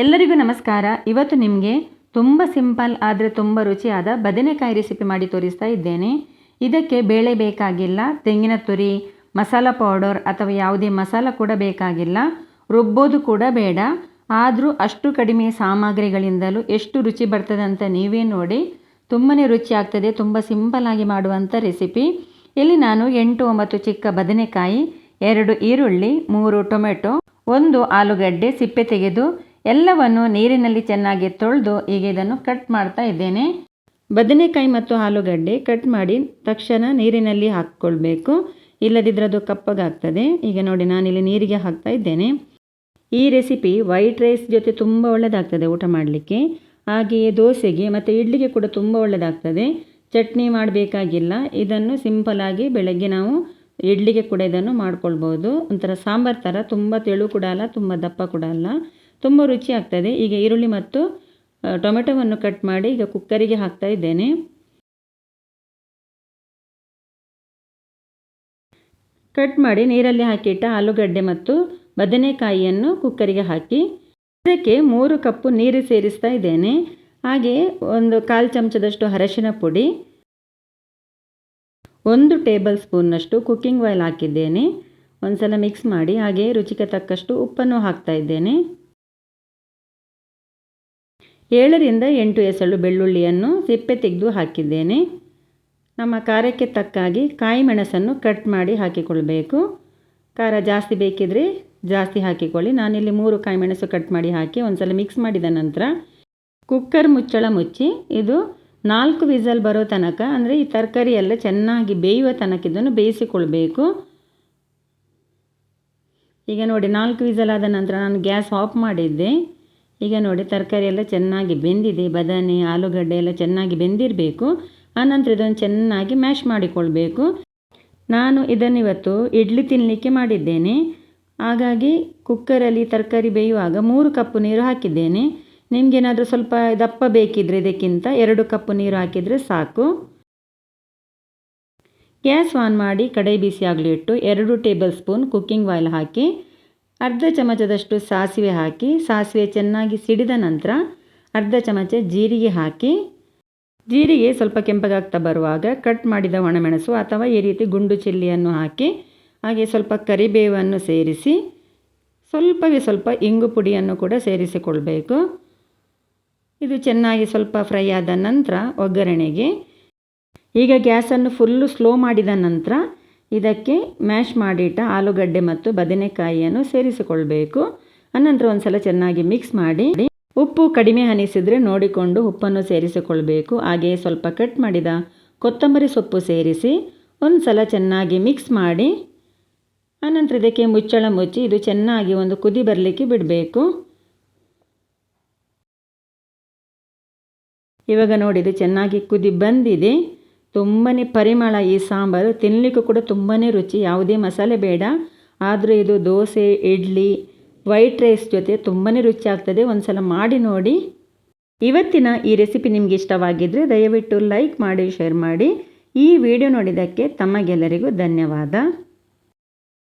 ಎಲ್ಲರಿಗೂ ನಮಸ್ಕಾರ. ಇವತ್ತು ನಿಮಗೆ ತುಂಬ ಸಿಂಪಲ್ ಆದರೆ ತುಂಬ ರುಚಿಯಾದ ಬದನೆಕಾಯಿ ರೆಸಿಪಿ ಮಾಡಿ ತೋರಿಸ್ತಾ ಇದ್ದೇನೆ. ಇದಕ್ಕೆ ಬೇಳೆ ಬೇಕಾಗಿಲ್ಲ, ತೆಂಗಿನ ತುರಿ, ಮಸಾಲ ಪೌಡರ್ ಅಥವಾ ಯಾವುದೇ ಮಸಾಲ ಕೂಡ ಬೇಕಾಗಿಲ್ಲ. ರುಬ್ಬೋದು ಕೂಡ ಬೇಡ. ಆದರೂ ಅಷ್ಟು ಕಡಿಮೆ ಸಾಮಗ್ರಿಗಳಿಂದಲೂ ಎಷ್ಟು ರುಚಿ ಬರ್ತದೆ ಅಂತ ನೀವೇ ನೋಡಿ. ತುಂಬಾ ರುಚಿ ಆಗ್ತದೆ, ತುಂಬ ಸಿಂಪಲ್ಲಾಗಿ ಮಾಡುವಂಥ ರೆಸಿಪಿ. ಇಲ್ಲಿ ನಾನು ಎಂಟು, ಒಂಬತ್ತು ಚಿಕ್ಕ ಬದನೆಕಾಯಿ, ಎರಡು ಈರುಳ್ಳಿ, ಮೂರು ಟೊಮೆಟೊ, ಒಂದು ಆಲೂಗಡ್ಡೆ ಸಿಪ್ಪೆ ತೆಗೆದು ಎಲ್ಲವನ್ನು ನೀರಿನಲ್ಲಿ ಚೆನ್ನಾಗಿ ತೊಳೆದು ಈಗ ಇದನ್ನು ಕಟ್ ಮಾಡ್ತಾ ಇದ್ದೇನೆ. ಬದನೆಕಾಯಿ ಮತ್ತು ಆಲೂಗಡ್ಡೆ ಕಟ್ ಮಾಡಿ ತಕ್ಷಣ ನೀರಿನಲ್ಲಿ ಹಾಕ್ಕೊಳ್ಬೇಕು. ಇಲ್ಲದಿದ್ದರೆ ಅದು ಕಪ್ಪಗಾಗ್ತದೆ. ಈಗ ನೋಡಿ, ನಾನಿಲ್ಲಿ ನೀರಿಗೆ ಹಾಕ್ತಾ ಇದ್ದೇನೆ. ಈ ರೆಸಿಪಿ ವೈಟ್ ರೈಸ್ ಜೊತೆ ತುಂಬ ಒಳ್ಳೆಯದಾಗ್ತದೆ ಊಟ ಮಾಡಲಿಕ್ಕೆ. ಹಾಗೆಯೇ ದೋಸೆಗೆ ಮತ್ತು ಇಡ್ಲಿಗೆ ಕೂಡ ತುಂಬ ಒಳ್ಳೆಯದಾಗ್ತದೆ ಚಟ್ನಿ ಮಾಡಬೇಕಾಗಿಲ್ಲ. ಇದನ್ನು ಸಿಂಪಲಾಗಿ ಬೆಳಗ್ಗೆ ನಾವು ಇಡ್ಲಿಗೆ ಕೂಡ ಇದನ್ನು ಮಾಡ್ಕೊಳ್ಬೋದು. ಒಂಥರ ಸಾಂಬಾರು ಥರ, ತುಂಬ ತೆಳು ಕೂಡ ಅಲ್ಲ, ತುಂಬ ದಪ್ಪ ಕೂಡ ಅಲ್ಲ. ತುಂಬ ರುಚಿ ಆಗ್ತದೆ. ಈಗ ಈರುಳ್ಳಿ ಮತ್ತು ಟೊಮೆಟೊವನ್ನು ಕಟ್ ಮಾಡಿ ಈಗ ಕುಕ್ಕರಿಗೆ ಹಾಕ್ತಾ ಇದ್ದೇನೆ. ಕಟ್ ಮಾಡಿ ನೀರಲ್ಲಿ ಹಾಕಿಟ್ಟ ಆಲೂಗಡ್ಡೆ ಮತ್ತು ಬದನೆಕಾಯಿಯನ್ನು ಕುಕ್ಕರಿಗೆ ಹಾಕಿ, ಇದಕ್ಕೆ ಮೂರು ಕಪ್ಪು ನೀರು ಸೇರಿಸ್ತಾ ಇದ್ದೇನೆ. ಹಾಗೆ ಒಂದು ಕಾಲು ಚಮಚದಷ್ಟು ಅರಶಿನ ಪುಡಿ, ಒಂದು ಟೇಬಲ್ ಸ್ಪೂನ್ನಷ್ಟು ಕುಕ್ಕಿಂಗ್ ಆಯಿಲ್ ಹಾಕಿದ್ದೇನೆ. ಒಂದು ಸಲ ಮಿಕ್ಸ್ ಮಾಡಿ ಹಾಗೆ ರುಚಿಗೆ ತಕ್ಕಷ್ಟು ಉಪ್ಪನ್ನು ಹಾಕ್ತಾ ಇದ್ದೇನೆ. ಏಳರಿಂದ ಎಂಟು ಎಸಳು ಬೆಳ್ಳುಳ್ಳಿಯನ್ನು ಸಿಪ್ಪೆ ತೆಗೆದು ಹಾಕಿದ್ದೇನೆ. ನಮ್ಮ ಖಾರಕ್ಕೆ ತಕ್ಕಾಗಿ ಕಾಯಿ ಮೆಣಸನ್ನು ಕಟ್ ಮಾಡಿ ಹಾಕಿಕೊಳ್ಬೇಕು. ಖಾರ ಜಾಸ್ತಿ ಬೇಕಿದ್ರೆ ಜಾಸ್ತಿ ಹಾಕಿಕೊಳ್ಳಿ. ನಾನಿಲ್ಲಿ ಮೂರು ಕಾಯಿ ಮೆಣಸು ಕಟ್ ಮಾಡಿ ಹಾಕಿ ಒಂದ್ಸಲ ಮಿಕ್ಸ್ ಮಾಡಿದ ನಂತರ ಕುಕ್ಕರ್ ಮುಚ್ಚಳ ಮುಚ್ಚಿ ಇದು ನಾಲ್ಕು ವಿಸಲ್ ಬರೋ ತನಕ, ಅಂದರೆ ಈ ತರಕಾರಿ ಎಲ್ಲ ಚೆನ್ನಾಗಿ ಬೇಯುವ ತನಕ ಇದನ್ನು ಬೇಯಿಸಿಕೊಳ್ಬೇಕು. ಈಗ ನೋಡಿ ನಾಲ್ಕು ವಿಸಲ್ ಆದ ನಂತರ ನಾನು ಗ್ಯಾಸ್ ಆಫ್ ಮಾಡಿದ್ದೆ. ಈಗ ನೋಡಿ, ತರಕಾರಿ ಎಲ್ಲ ಚೆನ್ನಾಗಿ ಬೆಂದಿದೆ, ಬದನೆ, ಆಲೂಗಡ್ಡೆ ಎಲ್ಲ ಚೆನ್ನಾಗಿ ಬೆಂದಿರಬೇಕು. ಆನಂತರ ಇದನ್ನು ಚೆನ್ನಾಗಿ ಮ್ಯಾಶ್ ಮಾಡಿಕೊಳ್ಬೇಕು. ನಾನು ಇದನ್ನು ಇವತ್ತು ಇಡ್ಲಿ ತಿನ್ನಲಿಕ್ಕೆ ಮಾಡಿದ್ದೇನೆ. ಹಾಗಾಗಿ ಕುಕ್ಕರಲ್ಲಿ ತರಕಾರಿ ಬೇಯುವಾಗ ಮೂರು ಕಪ್ಪು ನೀರು ಹಾಕಿದ್ದೇನೆ. ನಿಮಗೇನಾದರೂ ಸ್ವಲ್ಪ ದಪ್ಪ ಬೇಕಿದ್ರೆ ಇದಕ್ಕಿಂತ ಎರಡು ಕಪ್ಪು ನೀರು ಹಾಕಿದರೆ ಸಾಕು. ಗ್ಯಾಸ್ ಆನ್ ಮಾಡಿ ಕಡಾಯಿ ಬಿಸಿ ಆಗಲಿಟ್ಟು ಎರಡು ಟೇಬಲ್ ಸ್ಪೂನ್ ಕುಕ್ಕಿಂಗ್ ಆಯಿಲ್ ಹಾಕಿ ಅರ್ಧ ಚಮಚದಷ್ಟು ಸಾಸಿವೆ ಹಾಕಿ, ಸಾಸಿವೆ ಚೆನ್ನಾಗಿ ಸಿಡಿದ ನಂತರ ಅರ್ಧ ಚಮಚ ಜೀರಿಗೆ ಹಾಕಿ, ಜೀರಿಗೆ ಸ್ವಲ್ಪ ಕೆಂಪಗಾಗ್ತಾ ಬರುವಾಗ ಕಟ್ ಮಾಡಿದ ಒಣಮೆಣಸು ಅಥವಾ ಈ ರೀತಿ ಗುಂಡು ಚಿಲ್ಲಿಯನ್ನು ಹಾಕಿ, ಹಾಗೆ ಸ್ವಲ್ಪ ಕರಿಬೇವನ್ನು ಸೇರಿಸಿ ಸ್ವಲ್ಪವೇ ಸ್ವಲ್ಪ ಇಂಗು ಪುಡಿಯನ್ನು ಕೂಡ ಸೇರಿಸಿಕೊಳ್ಬೇಕು. ಇದು ಚೆನ್ನಾಗಿ ಸ್ವಲ್ಪ ಫ್ರೈ ಆದ ನಂತರ ಒಗ್ಗರಣೆಗೆ ಈಗ ಗ್ಯಾಸನ್ನು ಫುಲ್ಲು ಸ್ಲೋ ಮಾಡಿದ ನಂತರ ಇದಕ್ಕೆ ಮ್ಯಾಶ್ ಮಾಡಿಟ್ಟ ಆಲೂಗಡ್ಡೆ ಮತ್ತು ಬದನೆಕಾಯಿಯನ್ನು ಸೇರಿಸಿಕೊಳ್ಬೇಕು. ಅನಂತರ ಒಂದು ಸಲ ಚೆನ್ನಾಗಿ ಮಿಕ್ಸ್ ಮಾಡಿ, ಉಪ್ಪು ಕಡಿಮೆ ಅನಿಸಿದರೆ ನೋಡಿಕೊಂಡು ಉಪ್ಪನ್ನು ಸೇರಿಸಿಕೊಳ್ಬೇಕು. ಹಾಗೆಯೇ ಸ್ವಲ್ಪ ಕಟ್ ಮಾಡಿದ ಕೊತ್ತಂಬರಿ ಸೊಪ್ಪು ಸೇರಿಸಿ ಒಂದು ಸಲ ಚೆನ್ನಾಗಿ ಮಿಕ್ಸ್ ಮಾಡಿ, ಅನಂತರ ಇದಕ್ಕೆ ಮುಚ್ಚಳ ಮುಚ್ಚಿ ಇದು ಚೆನ್ನಾಗಿ ಒಂದು ಕುದಿ ಬರಲಿಕ್ಕೆ ಬಿಡಬೇಕು. ಇವಾಗ ನೋಡಿ, ಇದು ಚೆನ್ನಾಗಿ ಕುದಿ ಬಂದಿದೆ. ತುಂಬಾ ಪರಿಮಳ ಈ ಸಾಂಬಾರು. ತಿನ್ನಲಿಕ್ಕೂ ಕೂಡ ತುಂಬಾ ರುಚಿ, ಯಾವುದೇ ಮಸಾಲೆ ಬೇಡ. ಆದರೂ ಇದು ದೋಸೆ, ಇಡ್ಲಿ, ವೈಟ್ ರೈಸ್ ಜೊತೆ ತುಂಬಾ ರುಚಿ ಆಗ್ತದೆ. ಒಂದು ಸಲ ಮಾಡಿ ನೋಡಿ. ಇವತ್ತಿನ ಈ ರೆಸಿಪಿ ನಿಮಗೆ ಇಷ್ಟವಾಗಿದ್ದರೆ ದಯವಿಟ್ಟು ಲೈಕ್ ಮಾಡಿ, ಶೇರ್ ಮಾಡಿ. ಈ ವಿಡಿಯೋ ನೋಡಿದ್ದಕ್ಕೆ ತಮಗೆಲ್ಲರಿಗೂ ಧನ್ಯವಾದ.